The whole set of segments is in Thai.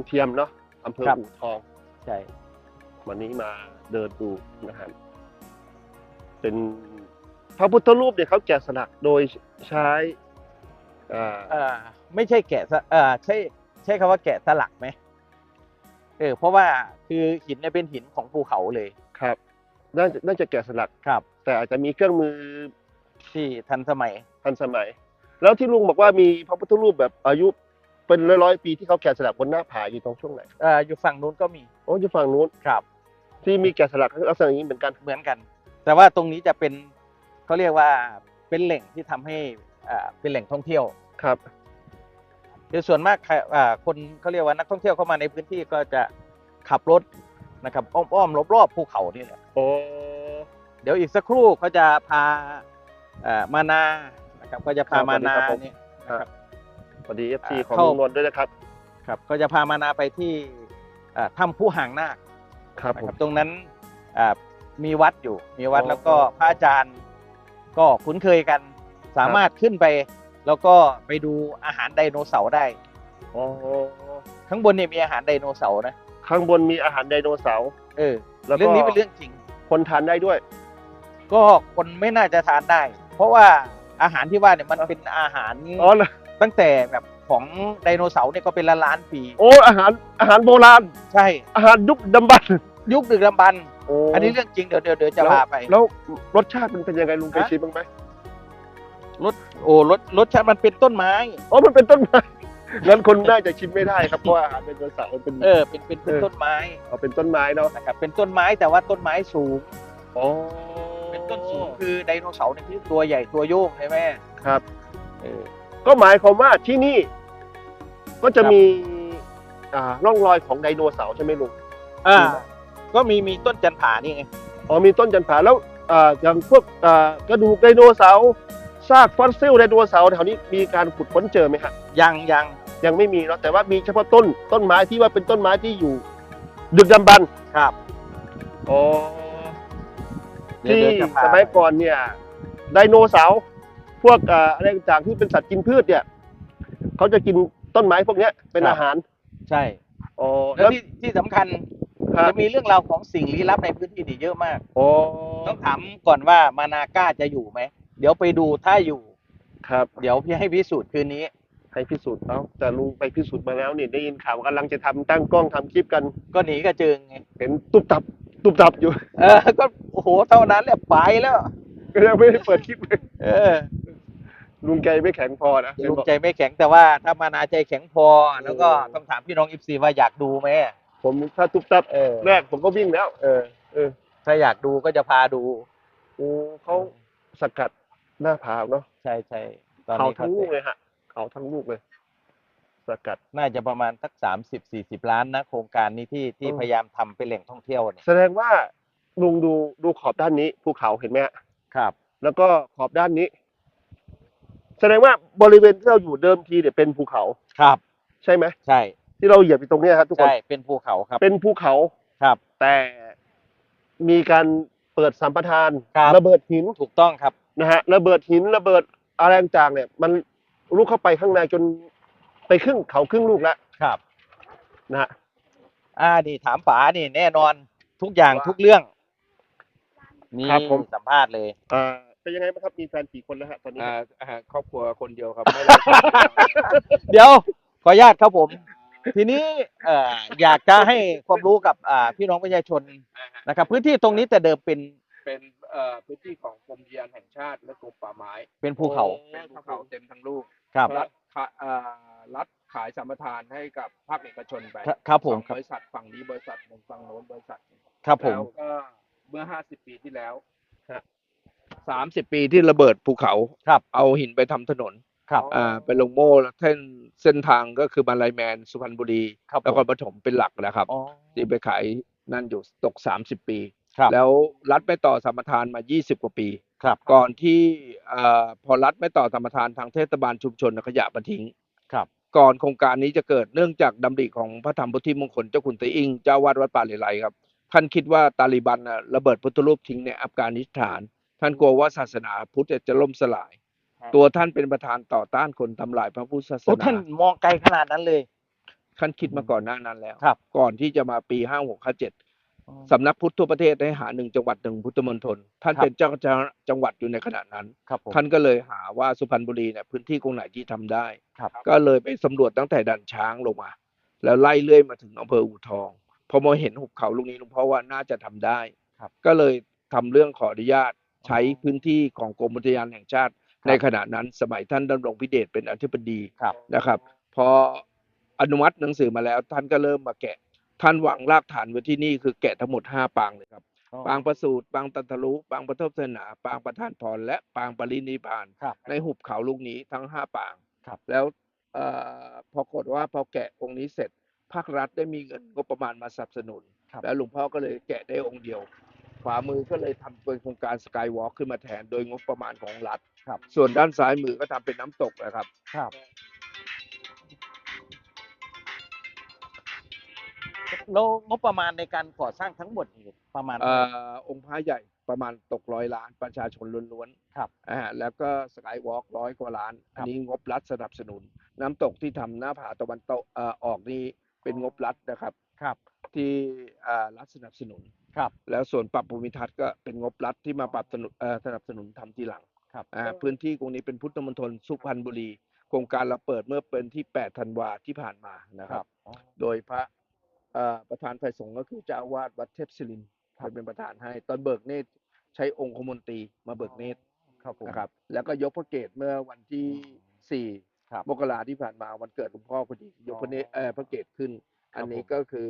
วัดเขาทำเทียมเนาะอำเภอครับ อู่ทอง ใช่ วันนี้มาเดินดูนะครับ เป็นพระพุทธรูปเนี่ยเขาแกะสลักโดยใช้อ่าเอ่อไม่ใช่แกะสเอ่อใช่ใช่คำว่าแกะสลักไหมเออเพราะว่าคือหินเนี่ยเป็นหินของภูเขาเลยครับน่าจะน่าจะแกะสลัก ครับ แต่อาจจะมีเครื่องมือที่ทันสมัยทันสมัย แล้วที่ลุงบอกว่ามีพระพุทธรูปแบบอายุ เป็นร้อยๆปีที่เขาแกะสลักบนหน้าผาอยู่ตรงช่วงไหนเอ่ออยู่ฝั่งนู้นก็มีโอ้อยู่ฝั่งนู้นครับ ที่มีแกะสลักลักษณะอย่างนี้เหมือนกันเหมือนกัน แต่ว่าตรงนี้จะเป็นเขาเรียกว่าเป็นแหล่งที่ทำให้อ่าเป็นแหล่งท่องเที่ยว ครับ คือส่วนมากใครอ่าคนเขาเรียกว่านักท่องเที่ยวเข้ามาในพื้นที่ก็จะขับรถนะครับอ้อมๆรอบๆภูเขานี่แหละโอ้เดี๋ยวอีกสักครู่เขาจะพาเอ่อมานานะครับก็จะพามานาเนี่ยนะครับส วัสดีเอฟซีอ่าของเข้าลุงนนท์ด้วยนะครับ ครับ ก็จะพามานาไปที่เอ่อถ้ำผู้ห่างนาคครับนะผครัมบตรงนั้นอ่ามีวัดอยู่ มีวัดอ๋อแล้วก็พระอาจารย์ก็คุ้นเคยกัน สามารถขึ้นไป แล้วก็ไปดูอาหารไดโนเสาร์ได้โอ้ข้างบนเนี่ยมีอาหารไดโนเสาร์นะ ข้างบนมีอาหารไดโนเสาร์ เออแล้วก็เรื่องนี้เป็นเรื่องจริง คนทานได้ด้วย ก็คนไม่น่าจะทานได้ เพราะว่าอาหารที่ว่าเนี่ยมันเป็นอาหารอ๋อเหรอ ตั้งแต่แบบของไดโนเสาร์เนี่ยก็เป็นล้านล้านๆปี โอ้อาหารอาหารโบราณ ใช่ อาหารยุคดำบรรพ์ยุคดึกดำบรรพ์โอ้อันนี้เรื่องจริงเดี๋ยวเดี๋ยวเดี๋ยวจะแล้วพาไป แล้วรสชาติมันเป็นยังไงลุงเคยฮะชิมบ้างไหมรสโอ้รสรสชาติมันเป็นต้นไม้อ๋อมันเป็นต้นไม้งั้นคนน่าจะชิมไม่ได้ครับเพราะว่าอาหารไดโนเสาร์มันเป็นเออเป็นเป็นเป็นเออต้นไม้เอาเป็นต้นไม้เนาะนะครับเป็นต้นไม้แต่ว่าต้นไม้สูงอ๋อเป็นต้นสูงคือไดโนเสาร์เนี่ยคือตัวใหญ่ตัวโยงใช่ไหมครับเออ ก็หมายความว่าที่นี่ ก็จะครับมีอ่าร่องรอยของไดโนเสาร์ใช่ไหมลุง อ่า ก็มีมีต้นจันผานี่ไงอ๋อมีต้นจันผาแล้วอ่าอย่างพวกอ่ากระดูกไดโนเสาร์ซากฟอสซิลไดโนเสาร์แถวนี้มีการขุดค้นเจอไหมฮะยังยังยังไม่มีเนาะแต่ว่ามีเฉพาะต้นต้นไม้ที่ว่าเป็นต้นไม้ที่อยู่ ดึกดำบรรพ์ครับอ๋อเดี๋ยวที่เดี๋ยวจะพาสมัยก่อนเนี่ยไดโนเสาร์ พวกอ่าอะไรต่างๆที่เป็นสัตว์กินพืชเนี่ยเขาจะกินต้นไม้พวกเนี้ยเป็นอาหาร ใช่อ๋อแล้วที่ที่สำคัญครับจะมีเรื่องราวของสิ่งลี้ลับในพื้นที่นี่เยอะมากอ๋อต้องถามก่อนว่ามานาก้าจะอยู่ไหมเดี๋ยวไปดูถ้าอยู่ครับ เดี๋ยวพี่ให้พิสูจน์คืนนี้ ให้พิสูจน์เอาแต่ลุงไปพิสูจน์มาแล้วเนี่ยได้ยินข่าวกำลังจะทำตั้งกล้องทำคลิปกัน ก็หนีกระเจิงไงเห็นตุบตับตุบตับอยู่ เออก็โอ้โหเท่านั้นแหละไปแล้ว ก็ยังไม่ได้เปิดคลิปเลยเออลุงใจไม่แข็งพอนะลุงใจไม่แข็งแต่ว่าถ้ามานาใจแข็งพอ แล้วก็ต้องถามพี่น้องอิฟซีว่าอยากดูไหมผมถ้าตุบตับเออแรกผมก็วิ่งแล้ว เออ เออ ถ้าอยากดูก็จะพาดูโอ้เขาสกัดหน้าผาเนาะใช่ใช่ตอนเขานี้ทั้งลูกเลยฮะเขาทั้งลูกเลย สกัดน่าจะประมาณสักสามสิบสี่สิบล้านนะโครงการนี้ที่ที่อืมพยายามทำเป็นแหล่งท่องเที่ยวเนี่ยแสดงว่าลุงดูดูขอบด้านนี้ภูเขาเห็นไหมฮะ ครับแล้วก็ขอบด้านนี้ แสดงว่าบริเวณที่เราอยู่เดิมทีเนี่ยเป็นภูเขาครับ ใช่ไหมใช่ ที่เราเหยียบอยู่ตรงเนี้ยครับทุกคน ใช่ เป็นภูเขาครับ เป็นภูเขาครับ แต่มีการเปิดสัมปทานครับ ระเบิดหินถูกต้องครับ นะฮะระเบิดหินระเบิดอะไรต่างๆเนี่ย มันลุกเข้าไปข้างในจนไปครึ่งเขาครึ่งลูกแล้วครับ นะฮะ อ่านี่ถามป๋านี่แน่นอนทุกอย่างว่า ทุกเรื่อง นี่ครับผม สัมภาษณ์เลย อ่าเป็นยังไงบ้างครับมีแฟนกี่คนแล้วฮะตอนนี้อ่าอ่าครอบครัวคนเดียวครับไม่ได้ เดี๋ยวขออนุญาตครับผม ทีนี้เอ่ออยากจะให้ความรู้กับอ่าพี่น้องประชาชนนะครับ พื้นที่ตรงนี้แต่เดิมเป็นเป็นเอ่อพื้นที่ของกรมอุทยานแห่งชาติและกรมป่าไม้เป็นภูเขาเป็นภูเขาเต็มทั้งลูกครับ รัฐขะเอ่อรัฐขายสัมปทานให้กับภาคเอกชนไปครับครับผมสองครับบริษัทฝั่งนี้บริษัทหนึ่งฝั่งโน้นบริษัทหนึ่งครับผม แล้วก็ เมื่อห้าสิบปีที่แล้วสามสิบปีที่ระเบิดภูเขาครับ เอาหินไปทำถนน ครับ อ่าไปลงโม่แล้วเส้นเส้นทางก็คือมาลายแมนสุพรรณบุรีครับแล้วก็ผมปฐมเป็นหลักนะครับ อ๋อที่ไปขายนั่นอยู่ตกสามสิบปี ครับ แล้วรัฐไม่ต่อสัมปทานมา20กว่าปี ครับ ก่อนที่เอ่อพอรัฐไม่ต่อสัมปทานทางเทศบาลชุมชนเอาขยะมาทิ้งครับก่อนโครงการนี้จะเกิดเนื่องจากดำริของพระธรรมพุทธิมงคลเจ้าคุณไตอิงเจ้าวาดวัดป่าเลไลครับ ท่านคิดว่าตาลีบันน่ะระเบิดพุทธรูปทิ้งในอัฟกานิสถาน ท่านกลัวว่าศาสนาพุทธจะล่มสลายครับตัวท่านเป็นประธานต่อต้านคนทำลายพระพุทธศาสโอ้นาท่านมองไกลขนาดนั้นเลยท่านคิดมาก่อนหน้านั้นแล้วครับก่อนที่จะมาปีห้าหกห้าเจ็ดสำนักพุทธทั่วประเทศได้หาหนึ่งจังหวัดหนึ่งพุทธมณฑลท่านครับเป็นเจ้าจังหวัดอยู่ในขณะนั้นครับผมท่านก็เลยหาว่าสุพรรณบุรีเนี่ยพื้นที่ตรงไหนที่ทำได้ครับก็เลยไปสำรวจตั้งแต่ดันช้างลงมา แล้วไล่เลื่อยมาถึงอำเภออู่ทอง พอมาเห็นหุบเขาลูกนี้หลวงพ่อว่าน่าจะทำได้ครับก็เลยทำเรื่องขออนุญาตใช้พื้นที่ของกรมอุทยานแห่งชาติครับในขณะนั้นสมัยท่านดำรงพิเดชเป็นอธิบดีครับนะครับ พออนุมัติหนังสือมาแล้ว ท่านก็เริ่มมาแกะ ท่านวางรากฐานไว้ที่นี่คือแกะทั้งหมดห้าปางเลยครับ ปางประสูตรปางตันทรุปางประทบเสนา ปางประธานพรและปางปรินิพพานครับในหุบเขาลูกนี้ทั้งห้าปางครับแล้วเอ่อพอกฏว่าพอแกะองค์นี้เสร็จ ภาครัฐได้มีเงินงบประมาณมาสนับสนุนครับแล้วหลวงพ่อก็เลยแกะได้องค์เดียวขวามือก็เลยทำเป็นโครงการสกายวอล์กขึ้นมาแทนโดยงบประมาณของรัฐครับ ส่วนด้านซ้ายมือก็ทำเป็นน้ำตกนะครับ ครับ แล้วงบประมาณในการก่อสร้างทั้งหมดนี่ประมาณเอ่อองค์พระใหญ่ประมาณตกร้อยล้านประชาชนล้วนๆครับอ่าแล้วก็สกายวอล์กร้อยกว่าล้านครัอันบนี้งบรัฐสนับสนุน น้ำตกที่ทำหน้าผาตะวันตกเอ่อออกนี่ เป็นงบรัฐนะครับ ครับ ที่อ่ารัฐสนับสนุน ครับ แล้วส่วนปรับภูมิทัศน์ก็เป็นงบรัฐที่มาปรับสนุนเอ่อสนับสนุนทำทีหลังครับ อ่าพื้นที่ตรงนี้เป็นพุทธมณฑลสุพรรณบุรี โครงการเราเปิดเมื่อเป็นที่ 8 ธันวาที่ผ่านมานะครับโดยพระเอ่อประธานไฟสงฆ์ก็คือเจ้าอาวาสวัดเทพศิรินทร์เป็นประธานให้ ตอนเบิกเนตรใช้องค์คมนตรีมาเบิกเนตรครับผมนะครับ แล้วก็ยกพระเกศเมื่อวันที่สี่ครับ มกราที่ผ่านมาวันเกิดหลวงพ่อพอดียกพระเนตรเอ่อพระเกศขึ้นครับอันนี้ผมก็คือ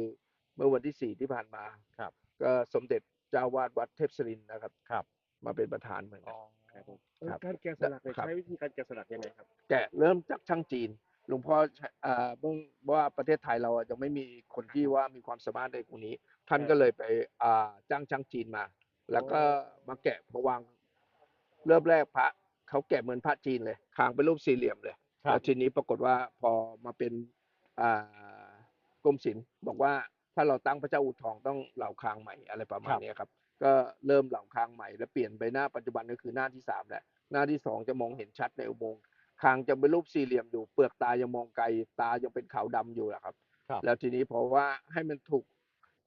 เมื่อวันที่สี่ที่ผ่านมาครับ ก็สมเด็จเจ้าวาดวัดเทพศิรินทร์นะครับครับ มาเป็นประธานเหมือนกันครับผมครับการแกะสลักเนี่ยครับใช้วิธีการแกะสลักยังไงครับ แกะเริ่มจากช่างจีนหลวงพ่อใช้อ่าเมื่อว่าประเทศไทยเราอะยังไม่มีคนที่ว่ามีความสามารถในตรงนี้ ท่านก็เลยไปอ่าจ้างช่างจีนมา แล้วก็มาแกะมาวางเริ่มแรกพระเขาแกะเหมือนพระจีนเลยคางเป็นรูปสี่เหลี่ยมเลยครับ แล้วทีนี้ปรากฏว่าพอมาเป็นอ่ากรมศิลป์บอกว่าถ้าเราตั้งพระเจ้าอู่ทองต้องเหล่าคางใหม่อะไรประมาณครับเนี้ยครับ ก็เริ่มเหล่าคางใหม่ แล้วเปลี่ยนไปหน้าปัจจุบันก็คือหน้าที่สามแหละหน้าที่สองจะมองเห็นชัดในอุโมงค์คางจะเป็นรูปสี่เหลี่ยมอยู่เปลือกตายังมองไกลตายังเป็นขาวดำอยู่อะครับครับ แล้วทีนี้เพราะว่าให้มันถูก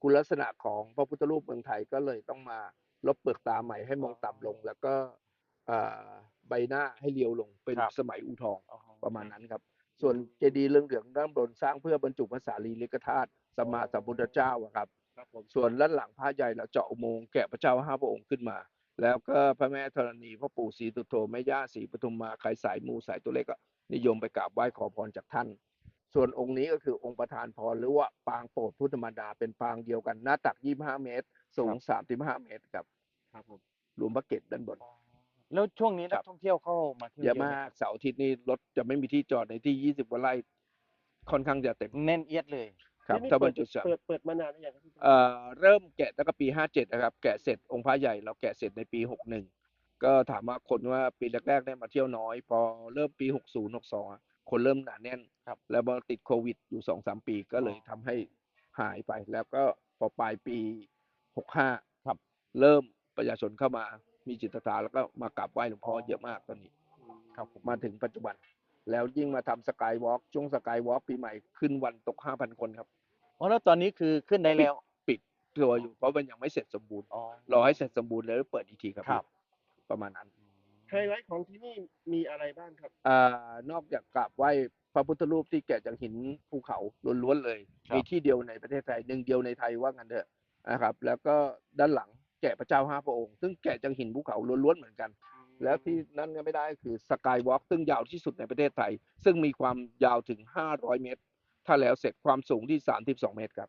คุณลักษณะของพระพุทธรูปเมืองไทยก็เลยต้องมาลบเปลือกตาใหม่ให้มองต่ำลง แล้วก็อ่า ใบหน้าให้เรียวลงเป็นครับสมัยอู่ทองอ๋อประมาณนั้นครับ ส่วนเจดีย์เรื่องเหลืองด้านบนสร้างเพื่อบรรจุพระสารีริกธาตุสมมาสัมพุทธเจ้าอะครับครับผมส่วนด้านหลังพระใหญ่เราเจาะอุโมงค์แกะพระเจ้าห้าพระองค์ขึ้นมา แล้วก็พระแม่ธรณีพ่อปู่ศรีสุโธแม่ย่าศรีปทุมมาใครสายมูสายตัวเล็กก็นิยมไปกราบไหว้ขอพรจากท่าน ส่วนองค์นี้ก็คือองค์ประธานพรหรือว่าปางโปรดพุทธมารดาเป็นปางเดียวกันหน้าตัก 25 เมตร สูง 35 เมตรครับ ครับผมรวมพระเกศด้านบน แล้วช่วงนี้ครันักบท่องเที่ยวเข้ามาเที่ยวเยอะไหมากเสาร์อาทิตย์นี้รถจะไม่มีที่จอดในที่ 20กว่าไร่ค่อนข้างจะเต็มแน่นเอียดเลย ครับที่นี่ถ้าบรเปิรดจุสามเปิดเปิดมานานหรือยังครับพี่เอ่อเริ่มแกะตั้งแต่ปี 57 นะครับ แกะเสร็จองค์พระใหญ่เราแกะเสร็จในปี 61 ก็ถามว่าคนว่าปีแรกๆได้มาเที่ยวน้อย พอเริ่มปี 60 62อะคนเริ่มหนาแน่น ครับ แล้วพอติดโควิดอยู่ 2-3 ปีก็เลยทำให้หายไป แล้วก็พอปลายปี 65 ครับ เริ่มประชาชนเข้ามา มีจิตศรัทธาแล้วก็มากราบไหว้หลวงพ่อเยอะมากตอนนี้ครับผมมาถึงปัจจุบัน แล้วยิ่งมาทำสกายวอล์กช่วงสกายวอล์กปีใหม่ขึ้นวันตก5,000คนครับ อ๋อแล้วตอนนี้คือขึ้นได้แล้ว ปิดตัวอยู่เพราะมันยังไม่เสร็จสมบูรณ์อ๋อ รอให้เสร็จสมบูรณ์แล้วเปิดอีกทีครับครับ ประมาณนั้น ไฮไลท์ของที่นี่มีอะไรบ้างครับอ่านอกจากกราบไหว้พระพุทธรูปที่แกะจากหินภูเขาล้วนๆเลย ครับ มีที่เดียวในประเทศไทยหนึ่งเดียวในไทยว่างั้นเถอะนะครับ แล้วก็ด้านหลังแกะพระเจ้าห้าพระองค์ ซึ่งแกะจากหินภูเขาล้วนๆเหมือนกัน แล้วที่นั่นก็ไม่ได้คือสกายวอล์กซึ่งยาวที่สุดในประเทศไทย ซึ่งมีความยาวถึง 500 เมตร ถ้าแล้วเสร็จความสูงที่ 32 เมตรครับ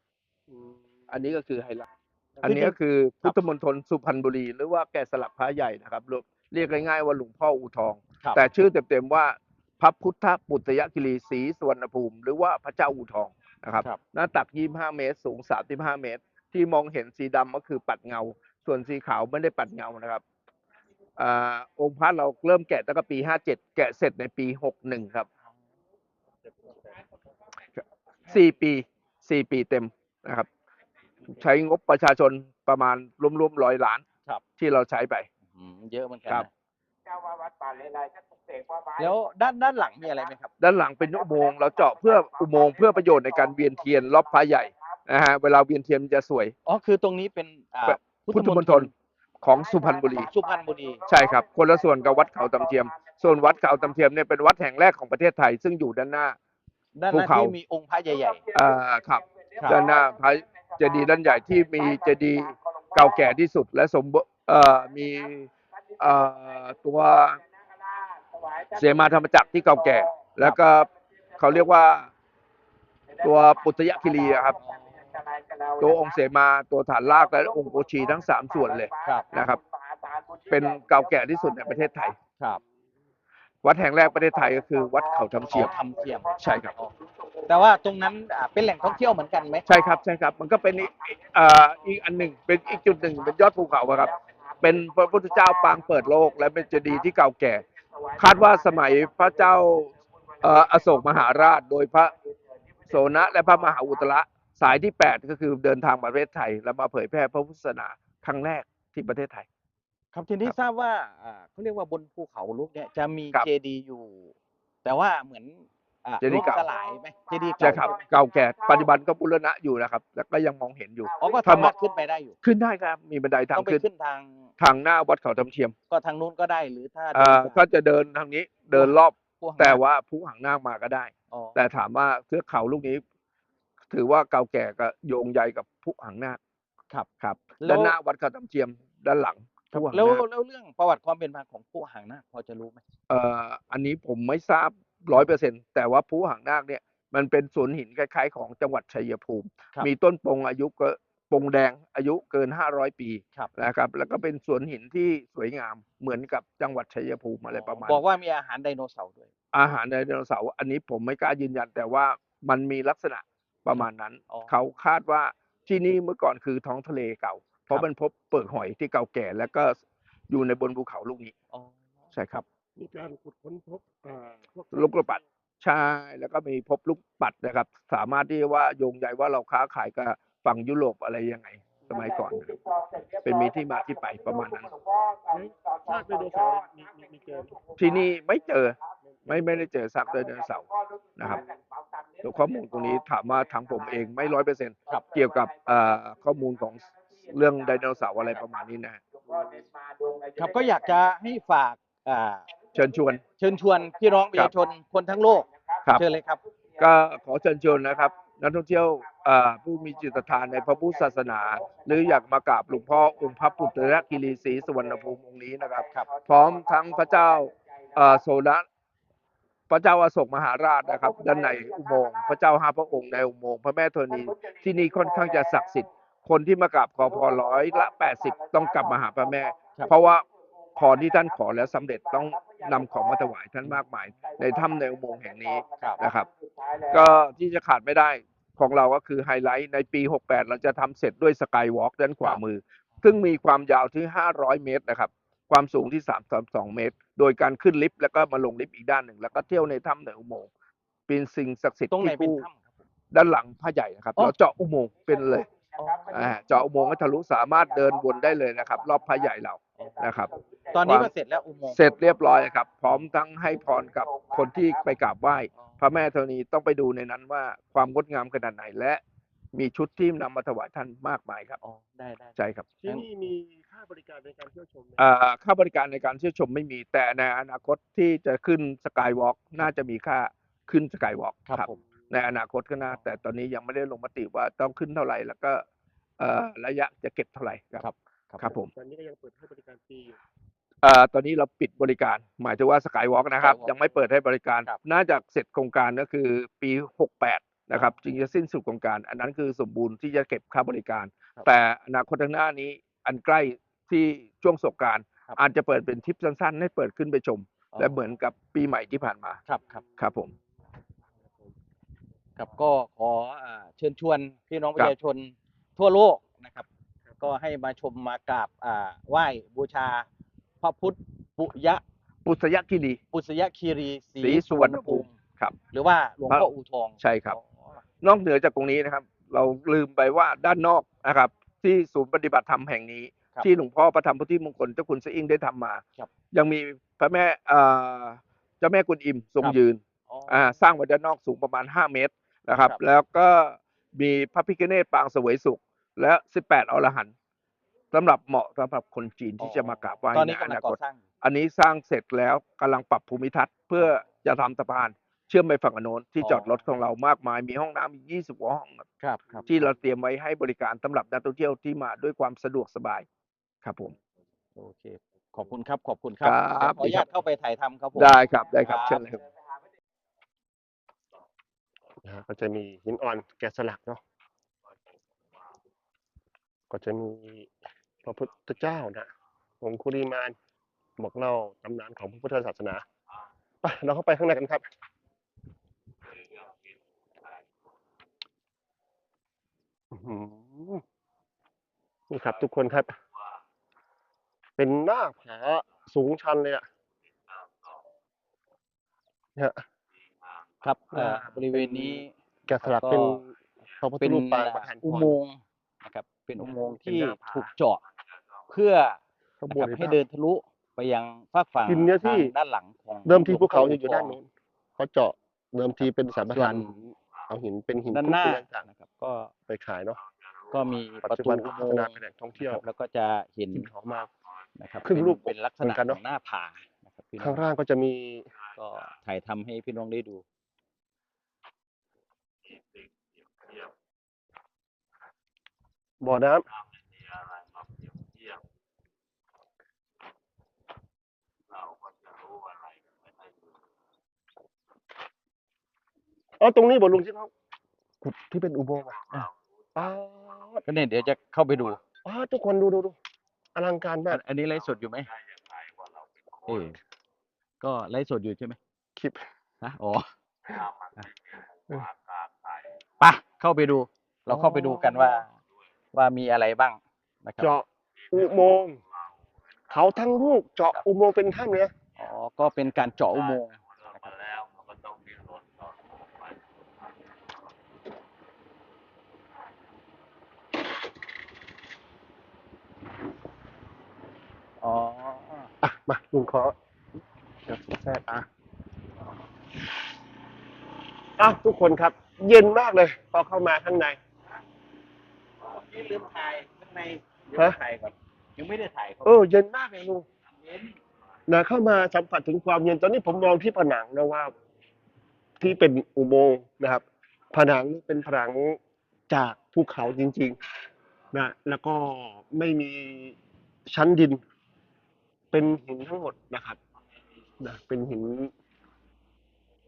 อืมอันนี้ก็คือไฮไลท์อันนี้ก็คือพุทธมณฑลสุพรรณบุรี หรือว่าแกะสลักพระใหญ่นะครับเรียกเรียกง่ายๆว่าหลวงพ่ออูทองครับแต่ชื่อเต็มๆว่าพระพุทธปุตตยคิรีศรีสวรรณภูมิ หรือว่าพระเจ้าอูทองนะครับครับหน้าตัก 25 เมตร สูง 35 เมตร ที่มองเห็นสีดำก็คือปัดเงา ส่วนสีขาวไม่ได้ปัดเงานะครับอ่าองค์พระเราเริ่มแกะตั้งแต่ปี57แกะเสร็จในปี61ครับสี่ปีสี่ปีเต็มนะครับ ใช้งบประชาชนประมาณรวมๆร้อยล้านครับ ที่เราใช้ไปอืมเยอะเหมือนกันครับนะเจ้าว่าวัดป่าเลไลท่านปลุกเสกว่าไม้แล้วด้านด้านหลังมีอะไรไหมครับ ด้านหลังเป็นอุโมงค์เราเจาะเพื่ออุโมงค์เพื่อประโยชน์ในการเวียนเทียนรอบพระใหญ่นะฮะเวลาเวียนเทียนมันจะสวยอ๋อคือตรงนี้เป็นอ่า พุทธมณฑลของสุพรรณบุรี สุพรรณบุรีใช่ครับ คนละส่วนกับวัดเขาตำเทียม ส่วนวัดเขาตำเทียมเนี่ยเป็นวัดแห่งแรกของประเทศไทย ซึ่งอยู่ด้านหน้าด้านหภูน้าเขาที่มีองค์พระใหญ่ อ่าครับ ครับ ด้านหน้าพระเจดีย์ด้านใหญ่ที่มีเจดีย์เก่าแก่ที่สุด และสมบูรณ์เอ่อมีเอ่อตัวเสมาธรรมจักรที่เก่าแก่ แล้วก็เขาเรียกว่าตัวปุตยคิรีอะครับ ตัวองค์เสมาตัวฐานรากและองค์โกชีทั้งสามส่วนเลยๆครับ นะครับ เป็นเก่าแก่ที่สุดในประเทศไทย ครับ วัดแห่งแรกประเทศไทยก็คือ วัดเขาทำเชียมทำเทียม ใช่ครับ แต่ว่าตรงนั้นอ่าเป็นแหล่งท่องเที่ยวเหมือนกันไหมใช่ครับใช่ครับ มันก็เป็นอีกเอ่ออีกอันหนึ่งเป็นอีกจุดหนึ่งเป็นยอดภูเขาอะครับ เป็นพระพุทธเจ้าปางเปิดโลก และเป็นเจดีย์ที่เก่าแก่ คาดว่าสมัยพระเจ้าเอ่ออโศกมหาราช โดยพระโสนะและพระมหาอุตระ สายที่ 8 ก็คือเดินทางมาประเทศไทย แล้วมาเผยแพร่พระพุทธศาสนาครั้งแรกที่ประเทศไทย ครับทีนี้ครับทราบว่าอ่าเขาเรียกว่าบนภูเขาลูกเนี่ยจะมีครับเจดีย์อยู่ แต่ว่าเหมือนอ่าเจดีย์ล่มเก่า สลายไหมเจดีย์ใช่เก่าครับเก่าแก่ปัจจุบันก็บุรณะอยู่นะครับ แล้วก็ยังมองเห็นอยู่ อ๋อก็ถ้าสามารถขึ้นไปได้อยู่ขึ้นได้ครับมีบันไดทาต้องงไปขึ้นขึ้นทางทางหน้าวัดเขาทำเทียมก็ทางนู้นก็ได้หรือถ้าเอ่อเดินถ้าจะเดินทางนี้เดินรอบพวกแต่ว่าผู้หางนาคมาก็ได้ อ๋อแต่ถามว่าเทือกเขาลูกนี้ ถือว่าเก่าแก่กับโยงใยกับผู้หางนาคครับครับแล้วด้านหน้าวัดเขาทำเทียมด้านหลังครับผู้หางแล้วนาคแล้วเรื่องประวัติความเป็นมาของผู้หางนาคพอจะรู้ไหมเอ่ออันนี้ผมไม่ทราบร้อยเปอร์เซ็นแต่ว่าผู้หางนาคเนี่ยมันเป็นสวนหินคล้ายๆ ของจังหวัดชัยภูมิครับมีต้นปงอายุก็ปงแดงอายุเกินห้าร้อยปีครับนะครับ แล้วก็เป็นสวนหินที่สวยงามเหมือนกับจังหวัดชัยภูมิอะไรประมาณบอกว่ามีอาหารไดโนเสาร์ด้วย อาหารไดโนเสาร์อันนี้ผมไม่กล้ายืนยันแต่ว่ามันมีลักษณะ ประมาณนั้นอ๋อเขาคาดว่าที่นี่เมื่อก่อนคือท้องทะเลเก่า เพครัราะบมันพบเปลือกหอยที่เก่าแก่ แล้วก็อยู่ในบนภูเขาลูกนี้อ๋อใช่ครับ มีการขุดค้นพบอ่าพวกลูกกระปัดใช่แล้วก็มีพบลูกปัดนะครับ สามารถที่ว่าโยงใยว่าเราค้าขายกับฝั่งยุโรปอะไรยังไงสมัยก่อนนะครับเป็นมีที่มาที่ไปประมาณนั้นซากไดโนเสาร์มีมีมีเจอไหมที่นี่ไม่เจอ ไม่ไม่ได้เจอซากไดโนเสาร์นะครับตัวข้อมูลตรงนี้ถามว่าทางผมเองไม่ร้อยเปอร์เซ็นต์ครับเกี่ยวกับเอ่อข้อมูลของเรื่องไดโนเสาร์อะไรประมาณนี้นะฮะครับก็อยากจะให้ฝากอ่าเชิญชวน เชิญชวนพี่น้องประชาชนคนทั้งโลกครับเชิญเลยครับ ก็ขอเชิญชวนนะครับ นักท่องเที่ยวเอ่อผู้มีจิตศรัทธาในพระพุทธศาสนา หรืออยากมากราบหลวงพ่อองค์พระปุตตะกิรีศรีสุวรรณภูมิองค์นี้นะครับครับพร้อมทั้งพระเจ้าเอ่อโสน พระเจ้าอโศกมหาราชนะครับ ด้านในอุโมงค์พระเจ้าห้าพระองค์ในอุโมงค์พระแม่ธรณีที่นี่ค่อนข้างจะศักดิ์สิทธิ์คนที่มากราบขอพรร้อยละแปดสิบต้องกลับมาหาพระแม่ครับเพราะว่าพรที่ท่านขอแล้วสำเร็จต้องนำของมาถวายท่านมากมาย ในถ้ำในอุโมงค์แห่งนี้ครับนะครับ ก็ที่จะขาดไม่ได้ของเราก็คือไฮไลท์ในปี 68 เราจะทำเสร็จด้วยสกายวอล์กด้านขวามือ ซึ่งมีความยาวถึง 500 เมตรนะครับ ความสูงที่ 332 เมตร โดยการขึ้นลิฟต์แล้วก็มาลงลิฟต์อีกด้านหนึ่ง แล้วก็เที่ยวในถ้ำในอุโมงค์เป็นสิ่งศักดิ์สิทธิ์ตรงไหนที่เป็นคู่ถ้ำครับผม ด้านหลังพระใหญ่นะครับอ๋อ เราเจาะอุโมงค์เป็นเลยอ๋ออ่าเจาะอุโมงค์ก็ทะลุสามารถเดินวนได้เลยนะครับ รอบพระใหญ่เรานะครับ ตอนนี้ความก็เสร็จแล้วอุโมงค์เสร็จเรียบร้อยครับ พร้อมทั้งให้พรกับคนที่ไปกราบไหว้ พระแม่ธรณีต้องไปดูในนั้นว่าความงดงามขนาดไหนและ มีชุดที่นำมาถวายท่านมากมายครับอ๋อได้ได้ใช่ครับ ที่นี่มี ค่าบริการในการเที่ยวชมไหมเอ่อค่าบริการในการเที่ยวชมไม่มี แต่ในอนาคตที่จะขึ้นสกายวอล์กน่าจะมีค่าขึ้นสกายวอล์กครับผม ในอนาคตก็น่าแต่ตอนนี้ยังไม่ได้ลงมติว่าต้องขึ้นเท่าไหร่แล้วก็เอ่อระยะจะเก็บเท่าไหร่ครับ ครับผม ตอนนี้ก็ยังเปิดให้บริการฟรีอยู่ เอ่อตอนนี้เราปิดบริการ หมายถึงว่าสกายวอล์กนะครับ Skywalk ยังไม่เปิดให้บริการ ครับ น่าจะเสร็จโครงการก็คือปี 68 นะครับจึงจะสิ้นสุดโครงการ อันนั้นคือสมบูรณ์ที่จะเก็บค่าบริการ ครับ แต่อนาคตข้างหน้านี้อันใกล้ ที่ช่วงสงกรารครับ อาจจะเปิดเป็นทริปสั้นๆ ให้เปิดขึ้นไปชม และเหมือนกับปีใหม่ที่ผ่านมาครับครับ ครับผม ครับก็ขออ่าเชิญชวนพี่น้องปครัระบชาชนทั่วโลกนะครับ ก็ให้มาชมมากราบอ่าไหว้บูชา พระพุทธปุยะปุษยคีรี ปุษยคีรีศรีศรีสุวรรณภูมิ ครับ หรือว่าหลวงพ่ออูทองใช่ครับ อ๋อนอกเหนือจากตรงนี้นะครับ เราลืมไปว่าด้านนอกนะครับ ที่ศูนย์ปฏิบัติธรรมแห่งนี้ครับ ที่หลวงพ่อประธรรมพุทธิมงคลเจ้าคุณสะอิงได้ทำมาครับยังมีพระแม่เอ่อเจ้าแม่กุนอิมทรงครับยืนอ๋ออ่าสร้างวัดด้านนอกสูงประมาณ 5 เมตรนะครับครับ แล้วก็มีพระพิฆเนศปางเสวยสุข และ 18อรหันต์สำหรับเหมาะสำหรับคนจีนที่จะมากราบไหว้ตอนนี้ในกำอลังนาก่คอตสร้างอยู่อันนี้สร้างเสร็จแล้วกำลังปรับภูมิทัศน์เพื่อจะทำสะพานเชื่อมไปฝั่งโน้นที่อ๋อจอดรถของเรามากมาย มีห้องน้ำอีก20กว่าห้องครับครับครับที่เราเตรียมไว้ให้บริการสำหรับนักท่องเที่ยวที่มาด้วยความสะดวกสบาย ครับผมโอเค ขอบคุณครับ ขอบคุณครับครับเดี๋ยวขออนุญาตเข้าไปถ่ายทำครับผม ได้ครับได้ครับ ครับ เชิญเลยครับ นะฮะก็จะมีหินอ่อนแกะสลักเนาะ ก็จะมีพระพุทธเจ้านะองคุริมานบอกเล่าตำนานของพระพุทธศาสนาไปเราเข้าไปข้างในกันครับ อื้อหือนี่ครับทุกคนครับ เป็นหน้าผาสูงชันเลยอะเนี่ยครับเอ่ออ่าบริเวณนี้แกะสลักก็เป็นพระพุทธเป็นรูปปางประธานพอุรโมงค์นะครับ เป็นอุโมงค์เป็นที่หน้าผาถูกเจาะเพื่อข้างนะบคนรับเห็นให้ปะเดินทะลุไปยังฟากฝั่งกินเนื้อที่ทางด้านหลังของเดิมทีภูเขาหลจะวงอยู่พ่ด้านนู้นเขาเจาะเดิมทีเป็นสามประส่วธานนเอาหินเป็นหินด้านหน้าคุกอะไรต่างนะครับ ก็ๆไปขายเนาะก็มีปัจประจุตูบันอุก็โมพัฒงนาค์เป็นแหล่งท่องเที่ยวนะครับแล้วก็จะเห็น กินหอมมาก นะครับครึ่งรูปเป็นลักษเหมืณะอนกันเนขอะองหน้าผานะครับพี่น้ข้าองงล่างก็จะมีก็ถ่ายทำให้พี่น้องได้ดูบ่อน้ำอ๋อตรงนี้บ่ลุงที่เขาขุดที่เป็นอุโมงค์อะอะอ๋อก็เนี่ยเดี๋ยวจะเข้าไปดูอ๋อทุกคนดูดูดู อลังการมาอักนอันนี้ไลฟ์สดอยู่ไหมเออก็ไลฟ์สดอยู่ใช่ไหมคลิปฮะอ๋อเออไปะเข้าไปดู เราเข้าไปดูกันว่า ว่ามีอะไรบ้างนะครับเจาะอุโมงค์เขาทั้งลูกเจาะอุโมงค์เป็นถ้ำเลยนะอ๋อก็เป็นการเจาะอุโมงค์นะครับอ๋อ อะ มาลุงขอเดี๋ยวแทรกอะอะทุกคนครับ เย็นมากเลย พอเข้ามาข้างในนี่ลืมถ่ายข้างในฮะถ่ายก่อนยังไม่ได้ถ่ายเขาเออเย็นมากเลยลุงนะเข้ามาสัมผัสถึงความเย็นตอนนี้ผมมองที่ผนังนะว่า ที่เป็นอุโมงค์นะครับ ผนังนี่เป็นผนังจากภูเขาจริง ๆ นะ แล้วก็ไม่มีชั้นดิน เป็นหินทั้งหมดนะครับนะเป็นหิน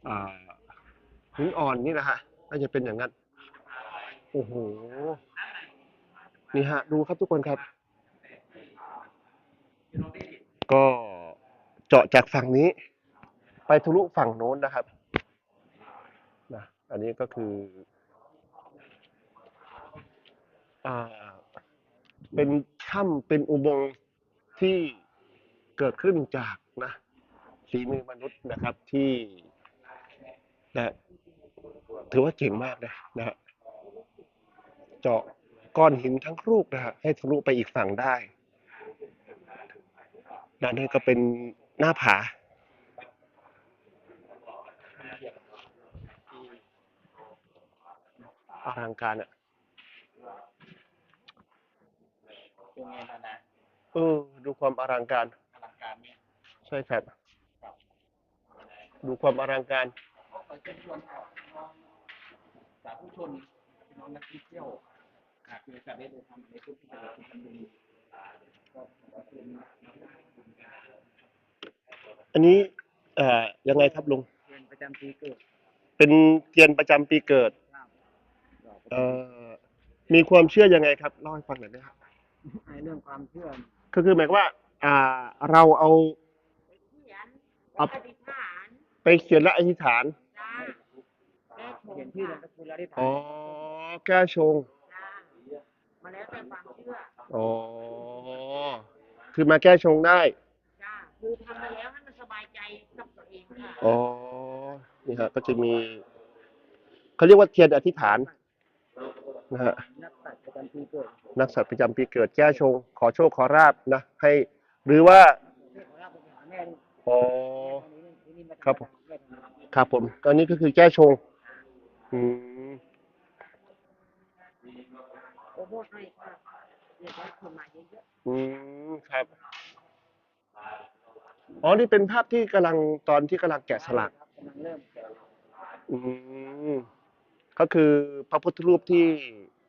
อ่าหินอ่อนนี่นะฮะน่าจะเป็นอย่างนั้น โอ้โห นี่ฮะ ดูครับทุกคนครับ ก็เจาะจากฝั่งนี้ ไปทะลุฝั่งโน้นนะครับนะอันนี้ก็คืออ่าเป็นถ้ำเป็นอุโมงค์ที่ เกิดขึ้นจากนะฝีมือมนุษย์นะครับที่นะถือว่าเก่งมากนะนะฮะเจาะก้อนหินทั้งลูกนะฮะให้ทะลุไปอีกฝั่งได้ด้านนี้ก็เป็นหน้าผา อลังการอะเป็นไงนะนะเออดูความอลังการ ใช่ครับ ดูความอลังการขอเชิญชวนน้องสาธุชนน้องนักท่องเที่ยวหากมีโอกาสได้เดินทางในพื้นที่จังหวัดสุพรรณบุรีก็ขอเชิญอันนี้เอ่อยังไงครับลุงเรียนประจำปีเกิดเป็นเทียนประจำปีเกิด ครับดอกเอ่อมีความเชื่อยังไงครับเล่าให้ฟังหน่อยได้ครับในเรื่องความเชื่อก็คือหมายความว่า อ่า เราเอาเขียน เอาอธิษฐานไปเขียนและอธิษฐาน จ้าแม่ชมเขียนชื่อค่ะนามสกุลและที่ฐาอ๋อนแก้ชง จ้ามาแล้วแต่ความเชื่ออ๋อ คือมาแก้ชงได้ จ้าคือทำไปแล้วให้มันสบายใจกับตัวเองค่ะอ๋อ นี่ฮะ ก็จะมี เขาเรียกว่าเทียนอธิษฐานนะฮะ นักสัตว์ประจำปีเกิดนักสัตว์ประจำปีเกิดแก้ชง ขอโชคขอราบนะ ให้ หรือว่า อ๋อ ครับผม ครับผมก็นี่ก็คือแก้ชง อืมโอ้โหให้ค่ะเรียกว่าคนมาเยอะอืม ครับ อ๋อ นี่เป็นภาพที่กำลังตอนที่กำลังแกะสลัก ๆกำลังเริ่มอืม ก็คือพระพุทธรูปที่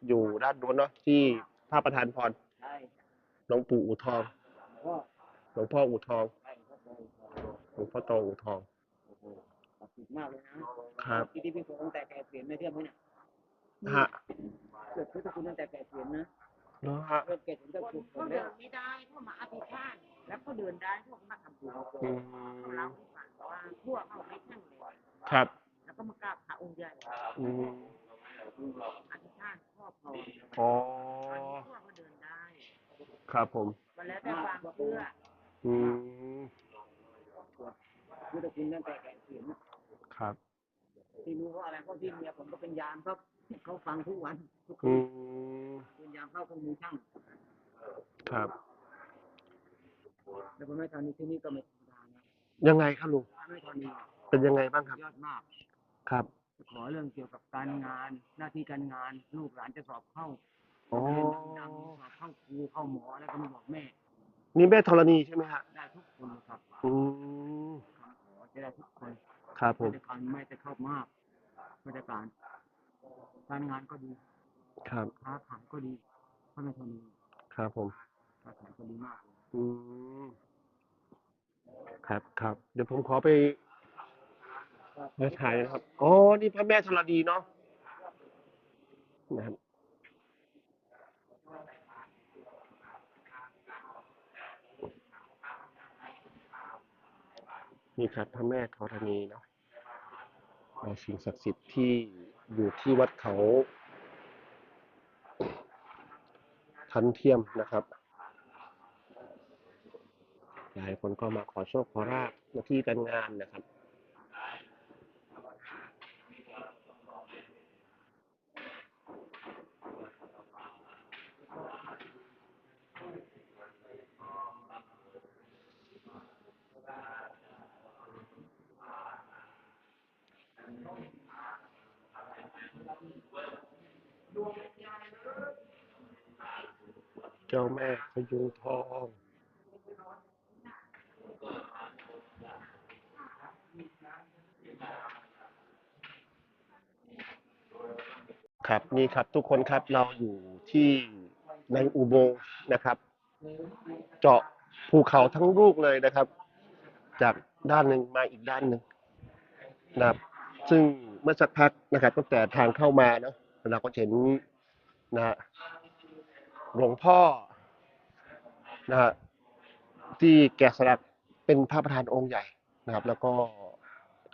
อยู่ด้านโน้นเนาะที่พระประธานพรใช่หลวงปู่อู่ทอง ก็หลวงพ่ออู่ทอง ใหลวงพ่อโตอู่ทองโอ้โหตัดสินมากเลยนะครับที่ที่พี่โตตั้งแต่แก่เปลี่ยนไม่เทียบไหมเนี่ยฮะเกิดพุทธคุณตั้งแต่แก่เปลี่ยนนะเนาะฮะเริ่มแก่ถึงจะถูกคเขานเดิแล้วนไม่ได้เขามาอธิษฐานแล้วก็เดินได้พวกมาทำบุญอืมเขาเล่าให้ฟังว่าพวกเขาไม่แข็งแรงครับ แล้วก็มากราบพระองค์ใหญ่อืมอธิษฐานครอบครองอ๋อวันนี้พวกเขาเดินได้ ครับผมก็แล้วแต่ความเชื่ออืม พุทธคุณตั้งแต่แก่เปลี่ยนนะครับ ที่รู้เพราะอะไรเพราะที่เมียผมก็เป็นยามครับเขาฟังทุกวันทุกคือืนมเป็นยามเข้าเครื่องมือช่างครับแล้วก็ไม่ทำนี้ที่นี่ก็ไม่ธรรมดานะยังไงครับลุงถ้าไม่ทำนี้เป็นยังไงบ้างครับยอดมาก ครับ ขอเรื่องเกี่ยวกับการงาน หน้าที่การงาน ลูกหลานจะสอบเข้าอ๋อเรียนดังๆสอบเข้าครูเข้าหมออะไรก็มาบอกแม่ นี่แม่ธรณีใช่ไหมฮะได้ทุกคนเลยครับอืม คำขอจะได้ทุกคนครับผไม่มได้การไม่ได้เข้ามากไม่ได้การการงานก็ดีครับ ค้าขายก็ดีเพราะไม่ทำนี้ครับผม ค้าขายก็ดีมากเลยอืม ครับครับ เดี๋ยวผมขอไปเดี๋ยวถ่ายนะครับ อ๋อ นี่พระแม่ธรณีเนาะนะครับ นี่ครับพระแม่ธรณีเนาะสิ่งศักดิ์สิทธิ์ที่อยู่ที่วัดเขา ทันเทียมนะครับ หลายคนก็มาขอโชคขอราบหน้าที่การงานนะครับ เจ้าแม่พยุงทอง ครับ ทุกคนครับเราอยู่ที่ในอุโมงค์นะครับ เจาะภูเขาทั้งลูกเลยนะครับ จากด้านหนึ่งมาอีกด้านหนึ่งนะครับ ซึ่งเมื่อสักพักนะครับตั้งแต่ทางเข้ามาเนาะเราก็เห็นนะฮะหลวงพ่อนะฮะที่แกะสลักเป็นพระประธานองค์ใหญ่นะครับ แล้วก็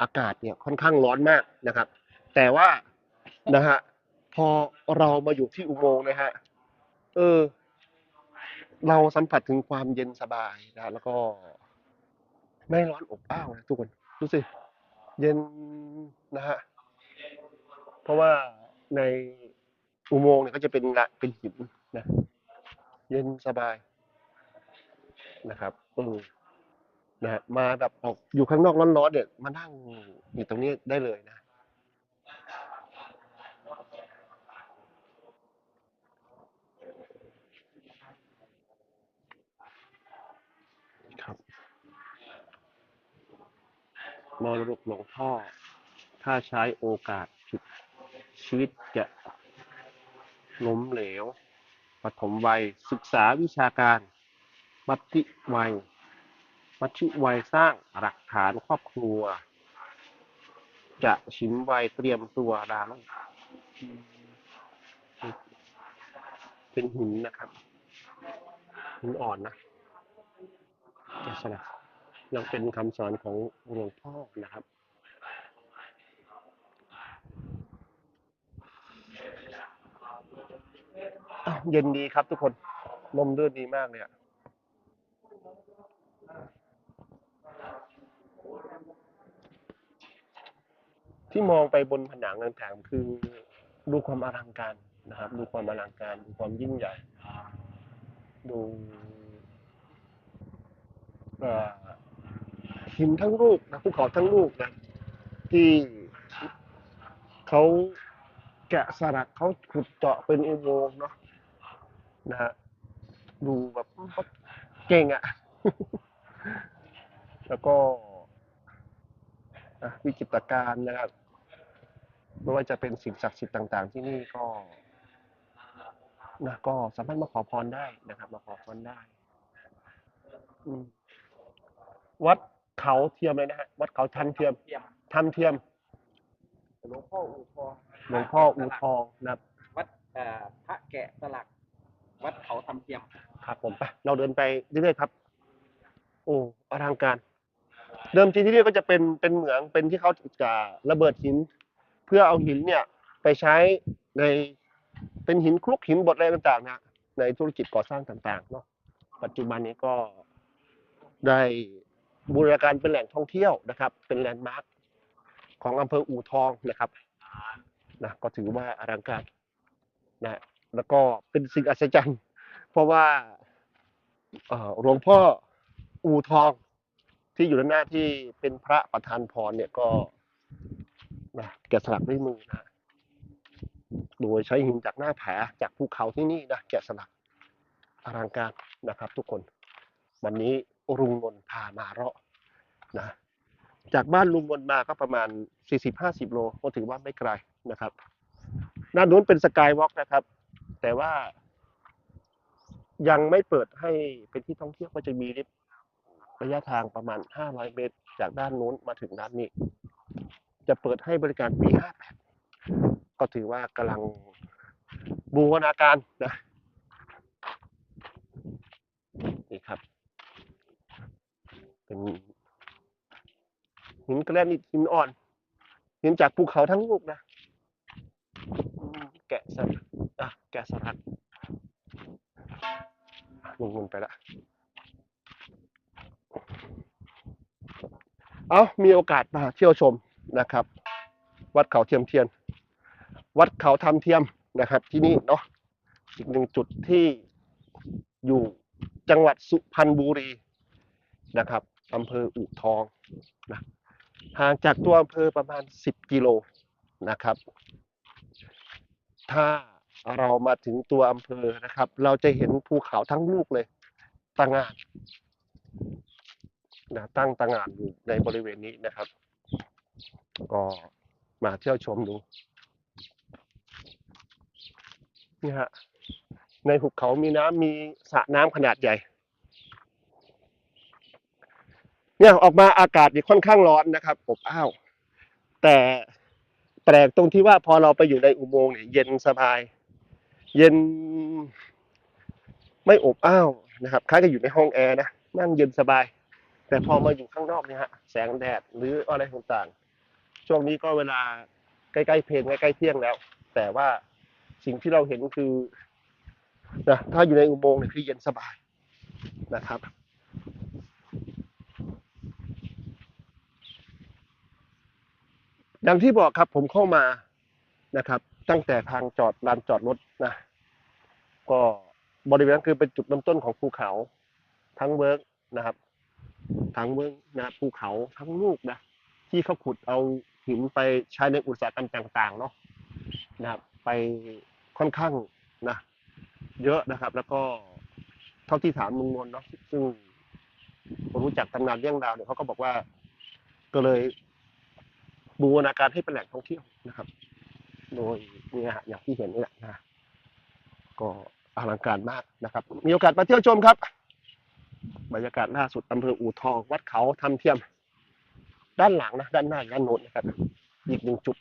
อากาศเนี่ยค่อนข้างร้อนมากนะครับ แต่ว่านะฮะ พอเรามาอยู่ที่อุโมงค์นะฮะ เออ เราสัมผัสถึงความเย็นสบายนะแล้วก็ ไม่ร้อนอบอ้าวนะทุกคนดูสิ เย็นนะฮะ เพราะว่าในอุโมงค์เนี่ยก็จะเป็นละเป็นหินนะ เย็นสบายนะครับเอืมนะฮะมาแบบออกอยู่ข้างนอกร้อนๆเนี่ยมานั่งอยู่ตรงนี้ได้เลยนะ ครับ มรดกหลวงพ่อ ถ้าใช้โอกาสผิดชีวิตจะล้มเหลว ปฐมวัยศึกษาวิชาการ มัธยวัย มัธยวัยสร้างหลักฐานครอบครัว จะชิมวัยเตรียมตัวดาลงเป็นหินนะครับหินอ่อนนะแกะสลัก ยังเป็นคำสอนของหลวงพ่อนะครับ เย็นดีครับทุกคนลมลื่นดีมากเลยอะที่มองไปบนผนังต่างๆคือดูความอลังการนะครับ ดูความอลังการดูความยิ่งใหญ่ ดูเอ่อ หินทั้งลูกนะภูเขาทั้งลูกนะที่เขาแกะสลักเขาขุดเจาะเป็นอุโมงค์เนาะนะฮะดูแบบเก่งอะ่ะ แล้วก็อะวิจิตรการนะครับไม่ว่าจะเป็นสิ่งศักดิ์สิทธิ์ต่าง ๆ ที่นี่ก็นะก็สามารถมาขอพรได้นะครับ มาขอพรได้ วัด เขาเทียมเลยนะฮะวัดเขาทันเทียมทันเทียมหลวงพ่ออูทองหลวงพ่ออูทองนะครับ วัดเอ่อพระแกะสลัก วัดเขาทำเทียม ครับผมไปเราเดินไปเรื่อยๆครับ โอ้อลังการ เดิมทีที่นี่ก็จะเป็นเป็นเหมืองเป็นที่เขาจะระเบิดหิน เพื่อเอาหินเนี่ย ไปใช้ในเป็นหินคลุกหินบดอะไรต่างๆนะในธุรกิจก่อสร้างต่างๆเนาะปัจจุบันนี้ก็ได้ บูรณาการเป็นแหล่งท่องเที่ยวนะครับ เป็นแลนด์มาร์คของอำเภออู่ทองนะครับนะก็ถือว่าอลังการนะแล้วก็เป็นสิ่งอัศจรรย์ เพราะว่าหลวงพ่ออู่ทองที่อยู่ด้านหน้าที่เป็นพระประธานพรเนี่ยก็นะแกะสลักด้วยมือนะโดยใช้หินจากหน้าผาจากภูเขาที่นี่นะแกะสลักอลังการนะครับ ทุกคน วันนี้ ลุงนนท์พามาเราะนะจากบ้านลุงนนท์มาก็ประมาณ 40-50 โลก็ถือว่าไม่ไกลนะครับด้านนู้นเป็นสกายวอล์กนะครับ แต่ว่า ยังไม่เปิดให้เป็นที่ท่องเที่ยวก็จะมีลิฟต์ระยะทางประมาณ 500 เมตร จากด้านนู้นมาถึงด้านนี้ จะเปิดให้บริการปี 58 ก็ถือว่ากำลังบูรณาการนะนี่ครับ เป็นหินแกรนิตหินอ่อนหินจากภูเขาทั้งลูกนะแกะสลักอะแกะสลักลงเงินไปละเอามีโอกาสมาเที่ยวชมนะครับ วัดเขาเทียมเทียน วัดเขาทำเทียมนะครับ ที่นี่เนาะอีกหนึ่งจุดที่อยู่จังหวัดสุพรรณบุรีนะครับ อำเภออู่ทองนะห่างจากตัวอำเภอประมาณ 10 กิโลนะครับ ถ้าเรามาถึงตัวอำเภอนะครับ เราจะเห็นภูเขาทั้งลูกเลยตางานนะตั้งตางานอยู่ในบริเวณนี้นะครับ ก็มาเที่ยวชมดูนี่ฮะในหุบเขามีน้ำมีสระน้ำขนาดใหญ่ เนี่ยออกมาอากาศนี่ค่อนข้างร้อนนะครับอบอ้าวแต่แปลกตรงที่ว่าพอเราไปอยู่ในอุโมงค์เนี่ยเย็นสบาย เย็นไม่อบอ้าวนะครับคล้ายกับอยู่ในห้องแอร์นะนั่งเย็นสบาย แต่พอมาอยู่ข้างนอกเนี่ยฮะแสงแดดหรืออะไรต่างๆ ช่วงนี้ก็เวลาใกล้ๆเพลงใกล้ๆเที่ยงแล้ว แต่ว่าสิ่งที่เราเห็นคือนะถ้าอยู่ในอุโมงค์เนี่ยคือเย็นสบายนะครับ อย่างที่บอกครับผมเข้ามานะครับ ตั้งแต่ทางจอดลานจอดรถนะ ก็บริเวณนั้นคือเป็นจุดเริ่มต้นของภูเขา ทั้งเวิร์กนะครับ ทั้งเวิร์กนะภูเขาทั้งลูกนะที่เขาขุดเอาหินไปใช้ในอุตสาหกรรมต่าง ๆ เนาะนะครับ ไปค่อนข้างนะเยอะนะครับ แล้วก็เท่าที่ถามลุงนวลเนาะซึ่งผมรู้จักตำนานเรื่องราวเนี่ยเขาก็บอกว่า ก็เลย บูรณาการให้เป็นแหล่งท่องเที่ยวนะครับ โดยเนี่ยฮะอย่างที่เห็นนี่แหละนะก็อลังการมากนะครับ มีโอกาสมาเที่ยวชมครับ บรรยากาศล่าสุดอำเภออู่ทอง วัดเขาทำเทียม ด้านหลังนะ ด้านหน้าด้านโน้นนะครับ อีกหนึ่งจุด